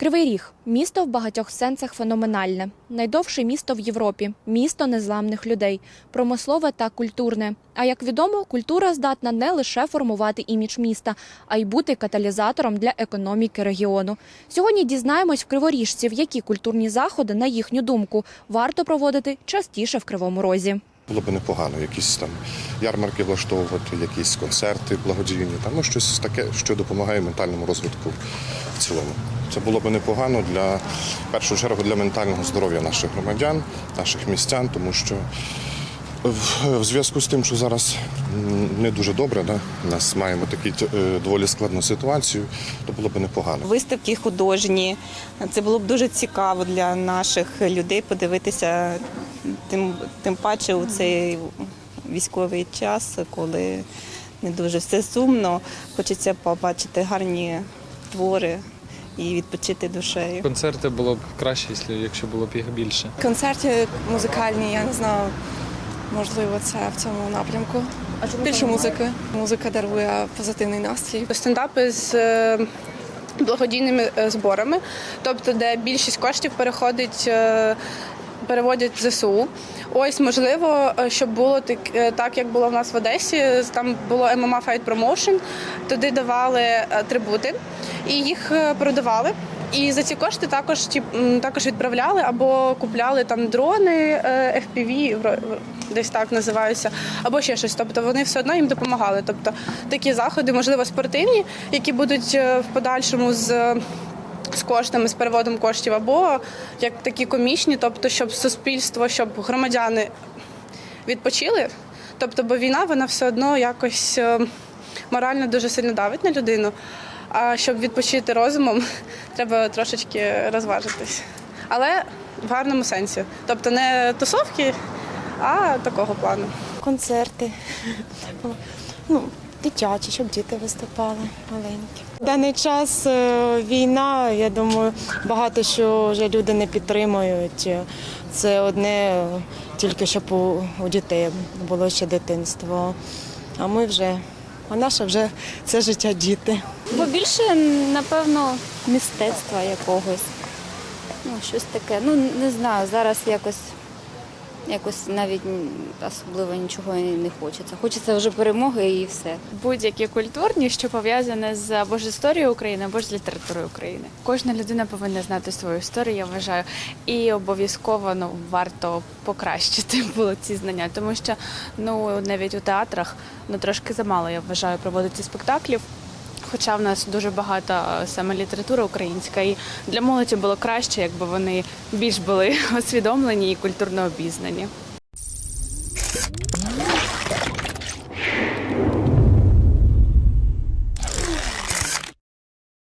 Кривий Ріг місто в багатьох сенсах феноменальне, найдовше місто в Європі, місто незламних людей, промислове та культурне. А як відомо, культура здатна не лише формувати імідж міста, а й бути каталізатором для економіки регіону. Сьогодні дізнаємось в криворіжців, які культурні заходи, на їхню думку, варто проводити частіше в Кривому Розі. Було б непогано, якісь там ярмарки влаштовувати, якісь концерти благодійні, там ну, щось таке, що допомагає ментальному розвитку в цілому. Це було б непогано для в першу чергу для ментального здоров'я наших громадян, наших містян, тому що в, зв'язку з тим, що зараз не дуже добре, да, нас маємо таку е, доволі складну ситуацію, то було б непогано. Виставки художні. Це було б дуже цікаво для наших людей подивитися, тим, тим паче у цей військовий час, коли не дуже все сумно. Хочеться побачити гарні твори і відпочити душею. Концерти було б краще, якщо- якщо було б їх більше. Концерти музикальні, я не знаю, можливо, це в цьому напрямку. Більше музики. Музика дарує позитивний настрій. стендапи з е, благодійними е, зборами, тобто де більшість коштів переходить. е, Переводять в ЗСУ. Ось можливо, щоб було так, так, як було в нас в Одесі. Там було MMA Fight Promotion, туди давали атрибути і їх е, продавали. І за ці кошти також ті, також відправляли або купляли там дрони е, FPV, десь так називаються, або ще щось. Тобто вони все одно їм допомагали. Тобто такі заходи, можливо, спортивні, які будуть е, в подальшому з. З коштами, з переводом коштів, або як такі комічні, тобто, щоб суспільство, щоб громадяни відпочили. Тобто, бо війна вона все одно якось морально дуже сильно давить на людину. А щоб відпочити розумом, треба трошечки розважитись. Але в гарному сенсі. Тобто не тусовки, а такого плану. концерти. Ну, дитячі, щоб діти виступали маленькі. В даний час е, війна, я думаю, багато що вже люди не підтримують. Це одне тільки щоб у дітей було ще дитинство. А ми вже, а наше вже це життя діти. Бо більше, напевно, мистецтва якогось. Ну, щось таке. Ну, не знаю, зараз якось, якось навіть особливо нічого і не хочеться. Хочеться вже перемоги і все. будь-які культурні, що пов'язане з або ж історією України, або ж з літературою України. Кожна людина повинна знати свою історію, я вважаю, і обов'язково ну варто покращити було ці знання, тому що ну навіть у театрах ну трошки замало я вважаю проводити спектаклів. Хоча в нас дуже багато е, саме література українська, і для молоді було краще, якби вони більш були освідомлені і культурно обізнані.